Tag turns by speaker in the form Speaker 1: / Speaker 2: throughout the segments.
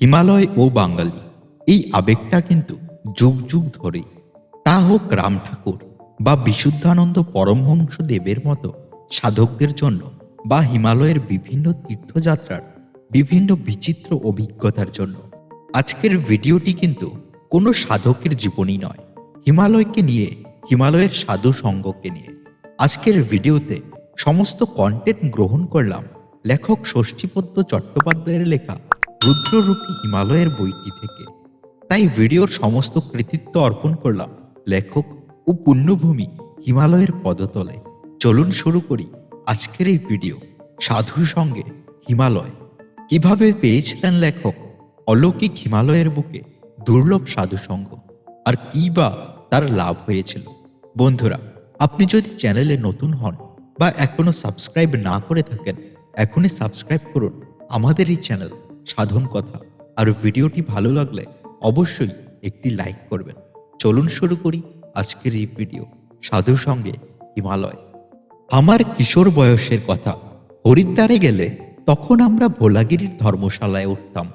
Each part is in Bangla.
Speaker 1: হিমালয় ও বাঙালি, এই আবেগটা কিন্তু যুগ যুগ ধরে তা হোক রাম ঠাকুর বা বিশুদ্ধানন্দ পরমহংস দেবের মতো সাধকদের জন্য বা হিমালয়ের বিভিন্ন তীর্থযাত্রার বিভিন্ন বিচিত্র অভিজ্ঞতার জন্য। আজকের ভিডিওটি কিন্তু কোনো সাধকের জীবনী নয়। হিমালয়কে নিয়ে, হিমালয়ের সাধু সঙ্গকে নিয়ে আজকের ভিডিওতে সমস্ত কন্টেন্ট গ্রহণ করলাম লেখক ষষ্ঠীপদ্য চট্টোপাধ্যায়ের লেখা রুদ্ররূপী হিমালয়ের বইটি থেকে। তাই ভিডিওর সমস্ত কৃতিত্ব অর্পণ করলাম লেখক ও পুণ্যভূমি হিমালয়ের পদতলে। চলুন শুরু করি আজকের এই ভিডিও। সাধুর সঙ্গে হিমালয়। কীভাবে পেয়েছিলেন লেখক অলৌকিক হিমালয়ের বুকে দুর্লভ সাধু সঙ্গ? আর কি বা তার লাভ হয়েছিল? বন্ধুরা, আপনি যদি চ্যানেলে নতুন হন বা এখনও সাবস্ক্রাইব না করে থাকেন, এখনই সাবস্ক্রাইব করুন আমাদের এই চ্যানেল। সাধন কথা। আর ভিডিওটি ভালো লাগলে অবশ্যই একটি লাইক করবেন। চলুন শুরু করি আজকের এই ভিডিও। সাধুর সঙ্গে হিমালয়। আমার কিশোর বয়সের কথা। হরিদ্বারে গেলে তখন আমরা ভোলাগিরির ধর্মশালায় উঠতাম।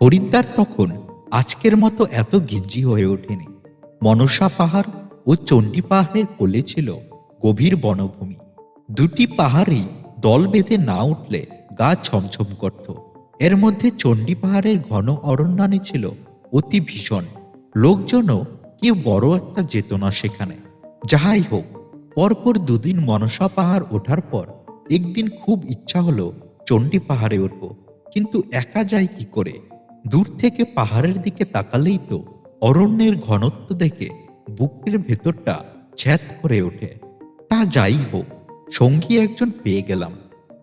Speaker 1: হরিদ্বার তখন আজকের মতো এত গিজ্জি হয়ে ওঠেনি। মনসা পাহাড় ও চণ্ডী পাহাড়ের কোলে ছিল গভীর বনভূমি। দুটি পাহাড়েই দল বেঁধে না উঠলে গা ছমছম করত। এর মধ্যে চণ্ডী পাহাড়ের ঘন অরণ্যানি ছিল অতি ভীষণ। লোকজনও কেউ বড় একটা যেত না সেখানে। যাহাই হোক, পরপর দুদিন মনসা পাহাড় ওঠার পর একদিন খুব ইচ্ছা হলো চণ্ডী পাহাড়ে উঠব। কিন্তু একা যায় কি করে? দূর থেকে পাহাড়ের দিকে তাকালেই তো অরণ্যের ঘনত্ব দেখে বুকের ভেতরটা ছ্যাদ করে ওঠে। তা যাই হোক, সঙ্গী একজন পেয়ে গেলাম।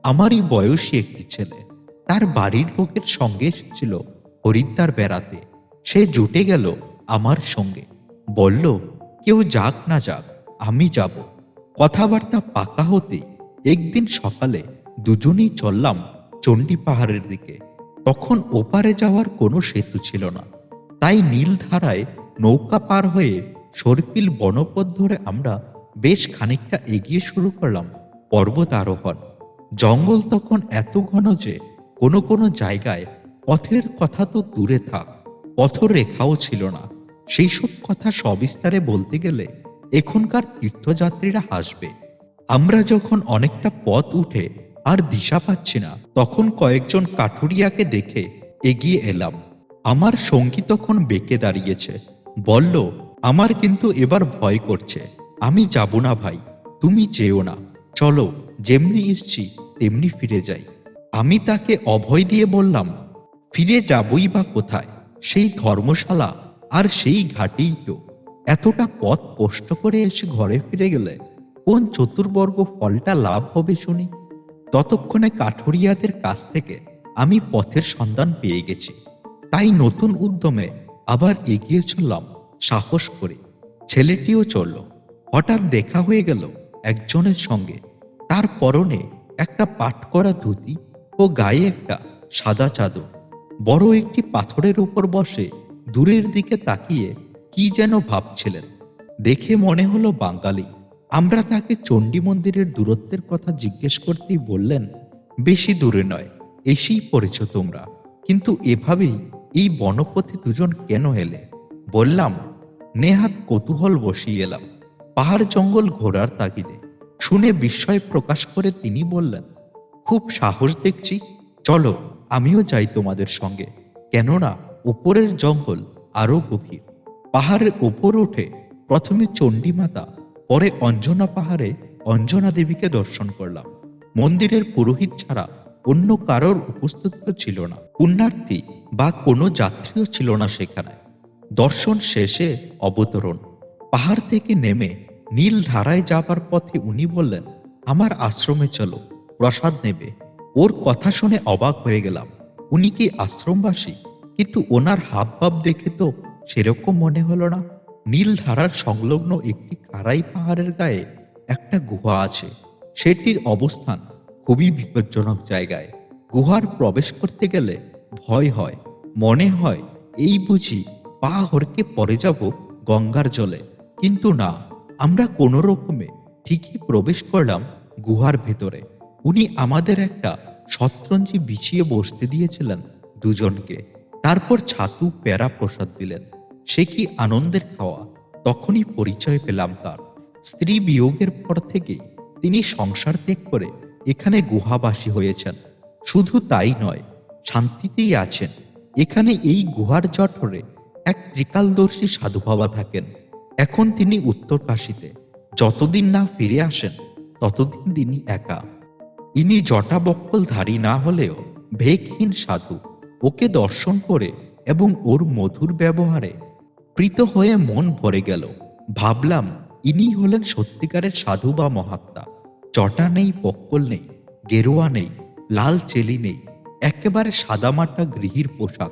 Speaker 1: আমারই বয়সী একটি ছেলে। তার বাড়ির লোকের সঙ্গে এসেছিল হরিদ্বার বেড়াতে। সে জুটে গেল আমার সঙ্গে। বলল, কেউ যাক না যাক, আমি যাব। কথাবার্তা পাকা হতে একদিন সকালে দুজনেই চললাম চণ্ডী পাহাড়ের দিকে। তখন ওপারে যাওয়ার কোনো সেতু ছিল না। তাই নীল ধারায় নৌকা পার হয়ে সর্পিল বনপথ ধরে আমরা বেশ খানিকটা এগিয়ে শুরু করলাম পর্বত আরোহণ জঙ্গল তখন এত ঘন যে কোনো কোনো জায়গায় পথের কথা তো দূরে থাক পথরেখাও ছিল না। সেই সব কথা সবিস্তারে বলতে গেলে এখনকার তীর্থযাত্রীরা হাসবে। আমরা যখন অনেকটা পথ উঠে আর দিশা পাচ্ছি না, তখন কয়েকজন কাঠুরিয়াকে দেখে এগিয়ে এলাম। আমার সঙ্গী তখন বেঁকে দাঁড়িয়েছে। বলল, আমার কিন্তু এবার ভয় করছে। আমি যাব না ভাই। তুমি যেও না। চলো, যেমনি এসছি, তেমনি ফিরে যাই। আমি তাকে অভয় দিয়ে বললাম, ফিরে যাবই বা কোথায়? সেই ধর্মশালা আর সেই ঘাটেই তো। এতটা পথ কষ্ট করে এসে ঘরে ফিরে গেলে কোন চতুর্বর্গ ফলটা লাভ হবে শুনি? ততক্ষণে কাঠুরিয়াদের কাছ থেকে আমি পথের সন্ধান পেয়ে গেছি। তাই নতুন উদ্যমে আবার এগিয়ে চললাম সাহস করে। ছেলেটিও চলল। হঠাৎ দেখা হয়ে গেল একজনের সঙ্গে। তার পরনে একটা পাট করা ধুতি ও গায়ে একটা সাদা চাদর। বড় একটি পাথরের উপর বসে দূরের দিকে তাকিয়ে কি যেন ভাবছিলেন। দেখে মনে হলো বাঙালি। আমরা তাকে চণ্ডী মন্দিরের দূরত্বের কথা জিজ্ঞেস করতেই বললেন, বেশি দূরে নয়, এসেই পড়েছ তোমরা। কিন্তু এভাবেই এই বনপথে দুজন কেন এলে? বললাম, নেহাত কৌতূহল বসিয়ে এলাম। পাহাড় জঙ্গল ঘোরার তাগিদে। শুনে বিস্ময় প্রকাশ করে তিনি বললেন খুব সাহস দেখছি। চলো, আমিও যাই তোমাদের সঙ্গে। কেননা, উপরের জঙ্গল আরও গভীর। পাহাড়ের উপর উঠে প্রথমে চণ্ডী মাতা পরে অঞ্জনা পাহাড়ে অঞ্জনা দেবীকে দর্শন করলাম। মন্দিরের পুরোহিত ছাড়া অন্য কারোর উপস্থিত ছিল না। পুণ্যার্থী বা কোনো যাত্রীও ছিল না সেখানে। দর্শন শেষে অবতরণ। পাহাড় থেকে নেমে নীল ধারায় যাবার পথে উনি বললেন, আমার আশ্রমে চলো। প্রসাদ নেবে। ওর কথা শুনে অবাক হয়ে গেলাম। উনি কি আশ্রমবাসী? কিন্তু ওনার হাব ভাব দেখে তো সেরকম মনে হলো না। নীল ধারার সংলগ্ন একটি খাড়াই পাহাড়ের গায়ে একটা গুহা আছে। সেটির অবস্থান খুবই বিপজ্জনক জায়গায়। গুহার প্রবেশ করতে গেলে ভয় হয়। মনে হয়, এই বুঝি পা হরকে পড়ে যাব গঙ্গার জলে। কিন্তু না, আমরা কোনো রকমে ঠিকই প্রবেশ করলাম গুহার ভেতরে। উনি আমাদের একটা শতরঞ্জি বিছিয়ে বসতে দিয়েছিলেন দুজনকে। তারপর ছাতু প্যারা প্রসাদ দিলেন। সে কি আনন্দের খাওয়া? তখনই পরিচয় পেলাম তার। স্ত্রী বিয়োগের পর থেকেই তিনি সংসার ত্যাগ করে এখানে গুহাবাসী হয়েছেন। শুধু তাই নয়, শান্তিতেই আছেন। এখানে এই গুহার জঠরে এক ত্রিকালদর্শী সাধু বাবা থাকেন। এখন তিনি উত্তর কাশীতে যতদিন না ফিরে আসেন, ততদিন তিনি একা। ইনি জটা বক্কলধারী না হলেও ভেকহীন সাধু। ওকে দর্শন করে এবং ওর মধুর ব্যবহারে প্রীত হয়ে মন ভরে গেল। ভাবলাম, ইনি হলেন সত্যিকারের সাধু বা মহাত্মা। চটা নেই, বক্কল নেই, গেরুয়া নেই, লাল চেলি নেই, একেবারে সাদামাটা গৃহীর পোশাক।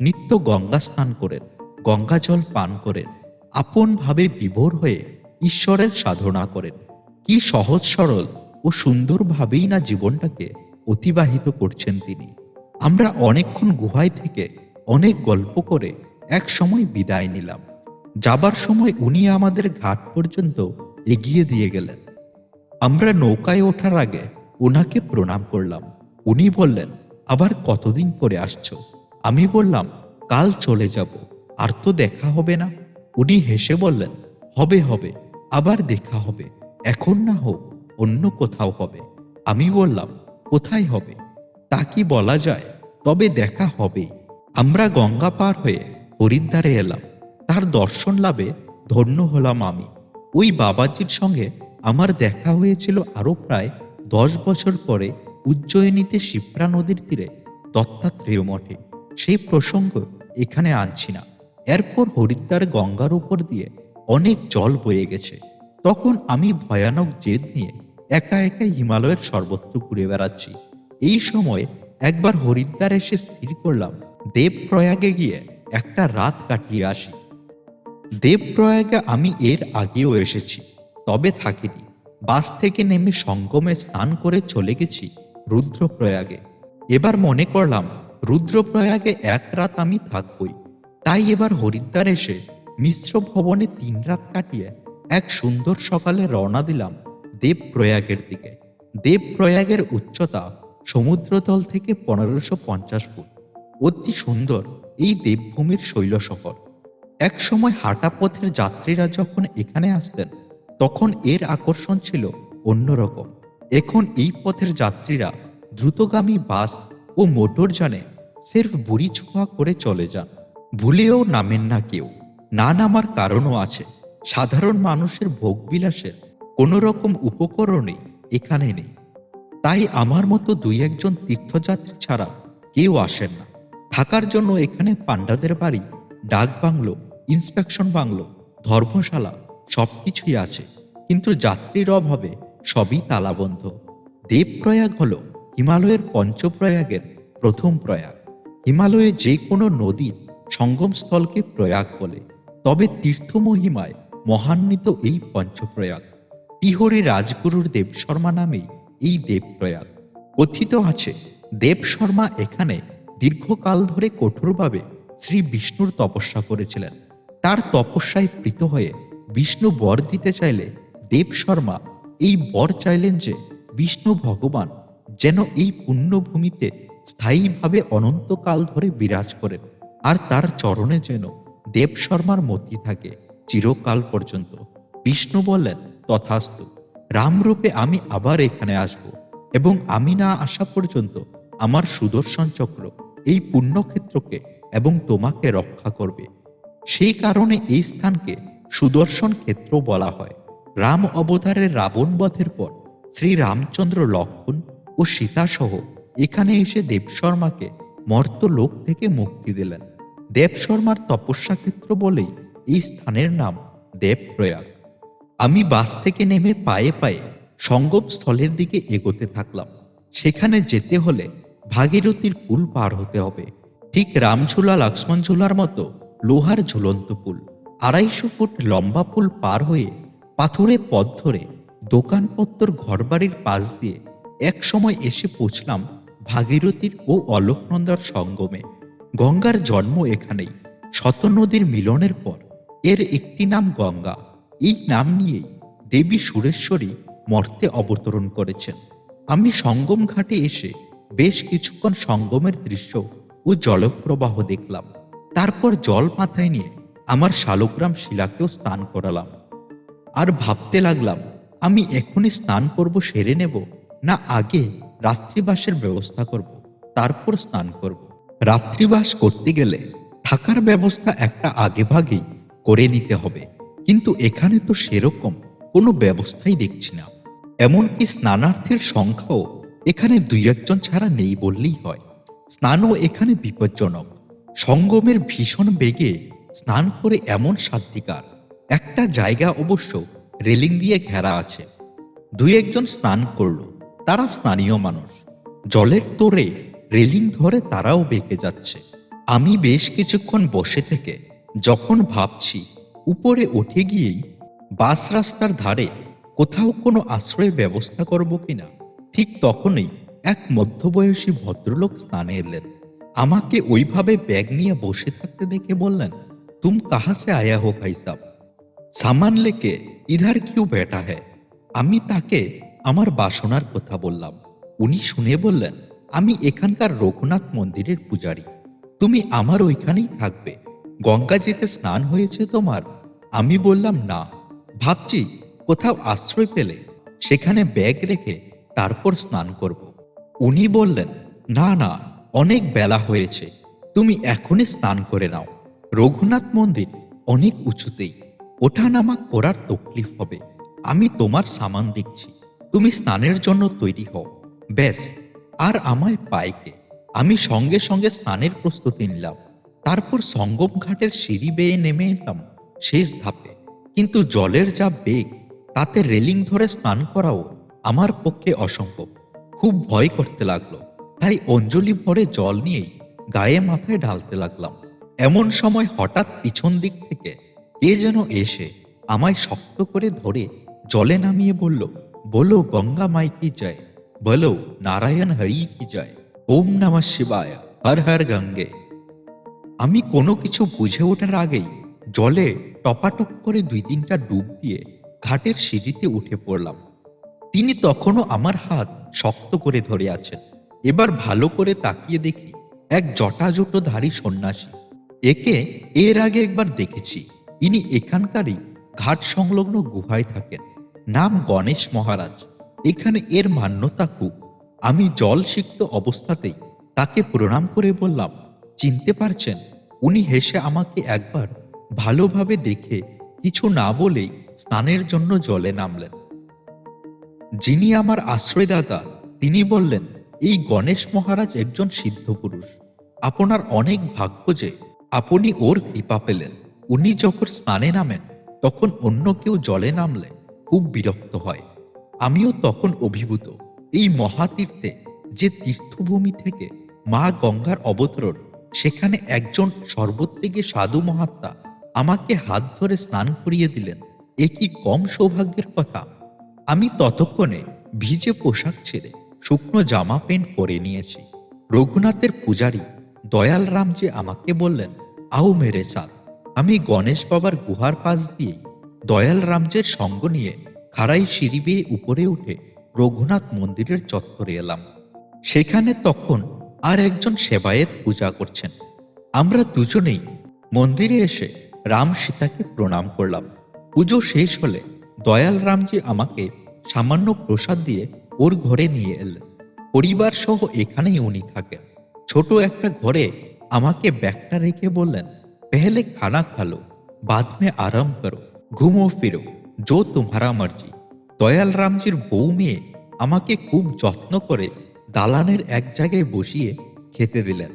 Speaker 1: নিত্য গঙ্গা স্নান করেন, গঙ্গা জল পান করেন আপনভাবে বিভোর হয়ে ঈশ্বরের সাধনা করেন। কি সহজ সরল সুন্দরভাবেই না জীবনটাকে অতিবাহিত করছেন তিনি। আমরা অনেকক্ষণ গুহায় থেকে অনেক গল্প করে এক সময় বিদায় নিলাম। যাবার সময় উনি আমাদের ঘাট পর্যন্ত এগিয়ে দিয়ে গেলেন। আমরা নৌকায় ওঠার আগে ওনাকে প্রণাম করলাম। উনি বললেন, আবার কতদিন পরে আসছো? আমি বললাম, কাল চলে যাব, আর তো দেখা হবে না। উনি হেসে বললেন, হবে হবে, আবার দেখা হবে। এখন না হোক। অন্য কোথাও হবে। আমি বললাম, কোথায় হবে? তা কি বলা যায়? তবে দেখা হবে। আমরা গঙ্গা পার হয়ে হরিদ্বারে এলাম। তার দর্শন লাভে ধন্য হলাম আমি। ওই বাবাজির সঙ্গে আমার দেখা হয়েছিল আরও প্রায় দশ বছর পরে উজ্জয়িনীতে শিপ্রা নদীর তীরে দত্তাত্রেয় মঠে। সেই প্রসঙ্গ এখানে আনছি না। এরপর হরিদ্বার গঙ্গার উপর দিয়ে অনেক জল বয়ে গেছে। তখন আমি ভয়ানক জেদ নিয়ে একা একা হিমালয়ের সর্বত্র ঘুরে বেড়াচ্ছি। এই সময় একবার হরিদ্বার এসে স্থির করলাম। দেবপ্রয়াগে গিয়ে একটা রাত কাটিয়ে আসি। দেবপ্রয়াগে আমি এর আগেও এসেছি, তবে থাকিনি। বাস থেকে নেমে সঙ্গমে স্নান করে চলে গেছি রুদ্রপ্রয়াগে। এবার মনে করলাম, রুদ্রপ্রয়াগে এক রাত আমি থাকবই। তাই এবার হরিদ্বার এসে মিশ্র ভবনে তিন রাত কাটিয়ে এক সুন্দর সকালে রওনা দিলাম। দেবপ্রয়াগের দিকে। দেবপ্রয়াগের উচ্চতা সমুদ্রতল থেকে পনেরোশো পঞ্চাশ ফুট। অতি সুন্দর এই দেবভূমির শৈল শৈলশহর এক সময় হাঁটা পথের যাত্রীরা যখন এখানে আসতেন, তখন এর আকর্ষণ ছিল অন্যরকম এখন এই পথের যাত্রীরা দ্রুতগামী বাস ও মোটরযানে সেরফ বুড়ি ছোঁয়া করে চলে যান। ভুলেও নামেন না কেউ। না নামার কারণও আছে। সাধারণ মানুষের ভোগবিলাসের কোনো রকম উপকরণই এখানে নেই। তাই আমার মতো দুই একজন তীর্থযাত্রী ছাড়া কেউ আসেন না। থাকার জন্য এখানে পাণ্ডাদের বাড়ি, ডাক বাংলো ইন্সপেকশন বাংলো, ধর্মশালা সবকিছুই আছে। কিন্তু যাত্রীর অভাবে সবই তালাবন্ধ। দেবপ্রয়াগ হল হিমালয়ের পঞ্চপ্রয়াগের প্রথম প্রয়াগ। হিমালয়ে যে কোনো নদীর সঙ্গমস্থলকে প্রয়াগ বলে। তবে তীর্থ মহিমায় মহান্বিত এই পঞ্চপ্রয়াগ। টিহরি রাজগুরুর দেবশর্মা নামেই এই দেবপ্রয়াগ কথিত আছে দেবশর্মা এখানে দীর্ঘকাল ধরে কঠোরভাবে শ্রী বিষ্ণুর তপস্যা করেছিলেন। তার তপস্যায় প্রীত হয়ে বিষ্ণু বর দিতে চাইলে দেবশর্মা এই বর চাইলেন যে বিষ্ণু ভগবান যেন এই পুণ্যভূমিতে স্থায়ীভাবে অনন্তকাল ধরে বিরাজ করেন আর তার চরণে যেন দেবশর্মার মতি থাকে চিরকাল পর্যন্ত। বিষ্ণু বললেন তথাস্তু। রামরূপে আমি আবার এখানে আসব এবং আমি না আসা পর্যন্ত আমার সুদর্শন চক্র এই পুণ্যক্ষেত্রকে এবং তোমাকে রক্ষা করবে। সেই কারণে এই স্থানকে সুদর্শন ক্ষেত্র বলা হয়। রাম অবতারের রাবণ বধের পর শ্রী রামচন্দ্র লক্ষণ ও সীতা সহ এখানে এসে দেবশর্মাকে মর্তলোক থেকে মুক্তি দিলেন। দেবশর্মার তপস্যা ক্ষেত্র বলেই এই স্থানের নাম দেবপ্রয়াগ। আমি বাস থেকে নেমে পায়ে পায়ে সঙ্গম স্থলের দিকে এগোতে থাকলাম। সেখানে যেতে হলে ভাগীরথীর পুল পার হতে হবে। ঠিক রামঝুলা লক্ষ্মণ ঝুলার মতো লোহার ঝুলন্ত পুল। আড়াইশো ফুট লম্বা পুল পার হয়ে পাথরে পথ ধরে দোকানপত্তর ঘরবাড়ির পাশ দিয়ে এক সময় এসে পৌঁছলাম ভাগীরথীর ও অলোকনন্দার সঙ্গমে। গঙ্গার জন্ম এখানেই। শত নদীর মিলনের পর এর একটি নাম গঙ্গা। এই নাম নিয়েই দেবী সুরেশ্বরী মর্তে অবতরণ করেছেন। আমি সঙ্গম ঘাটে এসে বেশ কিছুক্ষণ সঙ্গমের দৃশ্য ও জলপ্রবাহ দেখলাম। তারপর জল মাথায় নিয়ে আমার শালগ্রাম শিলাকেও স্নান করালাম। আর ভাবতে লাগলাম, আমি এখনই স্নান করব, সেরে নেব, না আগে রাত্রিবাসের ব্যবস্থা করব, তারপর স্নান করব। রাত্রিবাস করতে গেলে থাকার ব্যবস্থা একটা আগেভাগেই করে নিতে হবে। কিন্তু এখানে তো সেরকম কোনো ব্যবস্থাই দেখছি না। এমনকি স্নানার্থীর সংখ্যাও এখানে দুই একজন ছাড়া নেই বললেই হয়। স্নানও এখানে বিপজ্জনক। সঙ্গমের ভীষণ বেগে স্নান করে এমন সাধ্বিকার একটা জায়গা অবশ্য রেলিং দিয়ে ঘেরা আছে। দুই একজন স্নান করল, তারা স্থানীয় মানুষ। জলের তোরে রেলিং ধরে তারাও বেঁকে যাচ্ছে। আমি বেশ কিছুক্ষণ বসে থেকে যখন ভাবছি উপরে উঠে গিয়েই বাস রাস্তার ধারে কোথাও কোনো আশ্রয়ের ব্যবস্থা করব কিনা, ঠিক তখনই এক মধ্যবয়সী ভদ্রলোক স্নানে এলেন। আমাকে ওইভাবে ব্যাগ নিয়ে বসে থাকতে দেখে বললেন, তুম কাহা সে আয়া হো ভাই সাব? সামান লেকে ইধার কিউ বেটা হ্যায়? আমি তাকে আমার বাসনার কথা বললাম। উনি শুনে বললেন, আমি এখানকার রঘুনাথ মন্দিরের পূজারী। তুমি আমার ওইখানেই থাকবে। গঙ্গা যেতে স্নান হয়েছে তোমার। আমি বললাম, না। ভাবছি কোথাও আশ্রয় পেলে সেখানে ব্যাগ রেখে তারপর স্নান করব। উনি বললেন, না না, অনেক বেলা হয়েছে, তুমি এখনই স্নান করে নাও। রঘুনাথ মন্দির অনেক উঁচুতেই, ওঠা নামা করার তকলিফ হবে। আমি তোমার সামান দিচ্ছি, তুমি স্নানের জন্য তৈরি হও। ব্যাস, আর আমায় পাইকে। আমি সঙ্গে সঙ্গে স্নানের প্রস্তুতি নিলাম। তারপর সঙ্গম ঘাটের সিঁড়ি বেয়ে নেমে এলাম। শেষ ধাপে। কিন্তু জলের যা বেগ, তাতে রেলিং ধরে স্নান করাও আমার পক্ষে অসম্ভব। খুব ভয় করতে লাগল। তাই অঞ্জলি ভরে জল নিয়েই গায়ে মাথায় ঢালতে লাগলাম। এমন সময় হঠাৎ পিছন দিক থেকে কে যেন এসে আমায় শক্ত করে ধরে জলে নামিয়ে বলল, বলো গঙ্গা মাই কি যায় বলো নারায়ণ হরি কি যায় ওম নমঃ শিবায়, হর হর গঙ্গে। আমি কোনো কিছু বুঝে ওঠার আগেই জলে টপাটপ করে দুই তিনটা ডুব দিয়ে ঘাটের সিঁড়িতে উঠে পড়লাম। তিনি তখনও আমার হাত শক্ত করে ধরে আছেন। এবার ভালো করে তাকিয়ে দেখি এক জটাজুটোধারী সন্ন্যাসী। একে এর আগে একবার দেখেছি। ইনি এখানকারই ঘাট সংলগ্ন গুহায় থাকেন। নাম গণেশ মহারাজ। এখানে এর মান্যতা খুব। আমি জল সিক্ত অবস্থাতেই তাকে প্রণাম করে বললাম, চিনতে পারছেন? উনি হেসে আমাকে একবার ভালোভাবে দেখে কিছু না বলেই স্নানের জন্য জলে নামলেন। যিনি আমার আশ্রয়দাতা, তিনি বললেন, এই গণেশ মহারাজ একজন সিদ্ধ পুরুষ। আপনার অনেক ভাগ্য যে আপনি ওর কৃপা পেলেন। উনি যখন স্নানে নামেন, তখন অন্য কেউ জলে নামলে খুব বিরক্ত হয়। আমিও তখন অভিভূত। এই মহাতীর্থে যে তীর্থভূমি থেকে মা গঙ্গার অবতরণ, সেখানে একজন সর্বত্যাগী সাধু মহাত্মা আমাকে হাত ধরে স্নান করিয়ে দিলেন। এ কি কম সৌভাগ্যের কথা। আমি ততক্ষণে ভিজে পোশাক ছেড়ে শুকনো জামা প্যান্ট পরে নিয়েছি। রঘুনাথের পূজারী দয়াল রাম যে আমাকে বললেন, আও মেরে সাথ। আমি গণেশ বাবার গুহার পাশ দিয়ে দয়াল রামজের সঙ্গ নিয়ে খাড়াই সিঁড়ি বেয়ে উপরে উঠে রঘুনাথ মন্দিরের চত্বরে এলাম। সেখানে তখন আর একজন সেবায়েত পূজা করছেন। আমরা দুজনেই মন্দিরে এসে রাম সীতাকে প্রণাম করলাম। পুজো শেষ হলে দয়াল রামজি আমাকে সামান্য প্রসাদ দিয়ে ওর ঘরে নিয়ে এলেন। পরিবার সহ এখানেই উনি থাকেন। ছোট একটা ঘরে আমাকে ব্যাগটা রেখে বললেন, পেহলে খানা খালো বাদ আরাম করো, ঘুমো ফিরো, যো তোমারা মর্জি। দয়াল রামজির বউ মেয়ে আমাকে খুব যত্ন করে দালানের এক জায়গায় বসিয়ে খেতে দিলেন।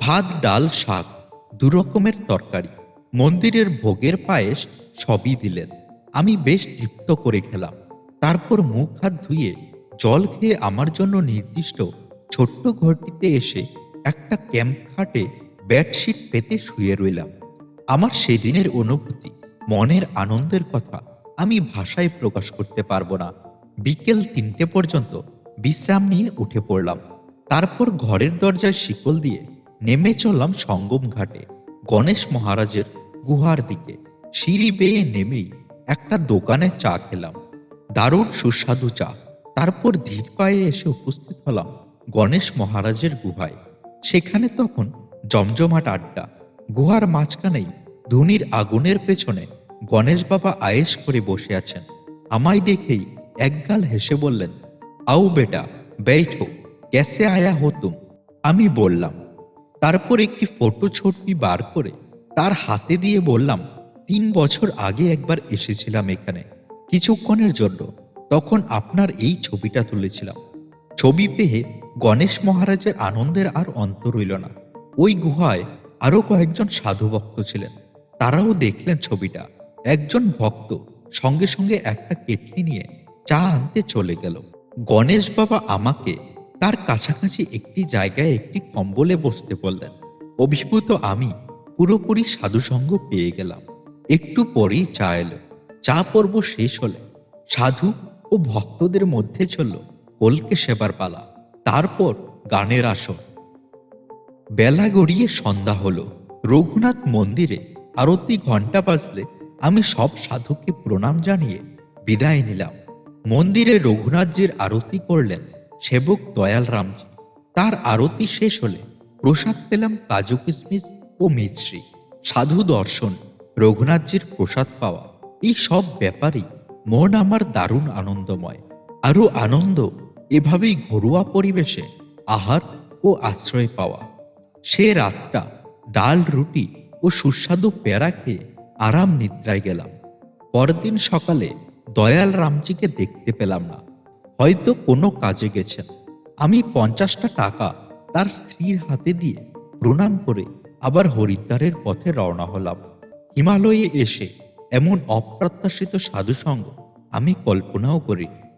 Speaker 1: ভাত, ডাল, শাক দু রকমের তরকারি। মন্দিরের ভোগের পায়েস সবই দিলেন। আমি বেশ তৃপ্ত করে খেলাম। তারপর মুখ হাত ধুয়ে জল খেয়ে আমার জন্য নির্দিষ্ট ছোট্ট ঘরটিতে এসে একটা ক্যাম্প খাটে বেডশিট পেতে শুয়ে রইলাম। আমার সেদিনের অনুভূতি, মনের আনন্দের কথা আমি ভাষায় প্রকাশ করতে পারব না। বিকেল তিনটে পর্যন্ত বিশ্রাম নিয়ে উঠে পড়লাম। তারপর ঘরের দরজায় শিকল দিয়ে নেমে চললাম সঙ্গম ঘাটে। গণেশ মহারাজের গুহার দিকে। সিঁড়ি বেয়ে নেমেই একটা দোকানে চা খেলাম। দারুণ সুস্বাদু চা। তারপর ধীর পায়ে এসে উপস্থিত হলাম গণেশ মহারাজের গুহায়। সেখানে তখন জমজমাট আড্ডা। গুহার মাঝখানেই ধুনির আগুনের পেছনে গণেশ বাবা আয়েশ করে বসে আছেন। আমায় দেখেই একগাল হেসে বললেন, আও বেটা বেঠো ক্যাসে আয়া হো তুম? আমি বললাম, তারপর একটি ফটো ছবি বার করে তার হাতে দিয়ে বললাম, তিন বছর আগে একবার এসেছিলাম এখানে, কিছুক্ষণের জন্য। তখন আপনার এই ছবিটা তুলেছিলাম। ছবি পেয়ে গণেশ মহারাজের আনন্দের আর অন্ত রইল না। ওই গুহায় আরও কয়েকজন সাধু ভক্ত ছিলেন। তারাও দেখলেন ছবিটা। একজন ভক্ত সঙ্গে সঙ্গে একটা কেটলি নিয়ে চা আনতে চলে গেল। গণেশ বাবা আমাকে তার কাছাকাছি একটি জায়গায় একটি কম্বলে বসতে বললেন। অভিভূত আমি পুরোপুরি সাধুসঙ্গ পেয়ে গেলাম। একটু পরেই চা এলো। চা পর্ব শেষ হলে সাধু ও ভক্তদের মধ্যে চলল কলকে সেবার পালা। তারপর গানের আসর। বেলা গড়িয়ে সন্ধ্যা হলো। রঘুনাথ মন্দিরে আরতি ঘণ্টা বাজলে আমি সব সাধুকে প্রণাম জানিয়ে বিদায় নিলাম। মন্দিরে রঘুনাথজির আরতি করলেন সেবক দয়াল রামজি তার আরতি শেষ হলে প্রসাদ পেলাম কাজু কিশমিশ ও মিছরি, সাধু দর্শন, রঘুনাথজির প্রসাদ পাওয়া, এই সব ব্যাপারেই মন আমার দারুণ আনন্দময়। আরও আনন্দ, এভাবেই ঘরোয়া পরিবেশে আহার ও আশ্রয় পাওয়া। সে রাতটা ডাল, রুটি ও সুস্বাদু পেয়ারা খেয়ে আরাম নিদ্রায় গেলাম। পরদিন সকালে দয়াল রামজিকে দেখতে পেলাম না। হয়তো কোনো কাজে গেছেন। আমি পঞ্চাশটা টাকা তার স্ত্রীর হাতে দিয়ে প্রণাম করে আবার হরিদ্বারের পথে রওনা হলাম। হিমালয়ে এসে এমন অপ্রত্যাশিত সাধুসঙ্গ আমি কল্পনাও করিনি।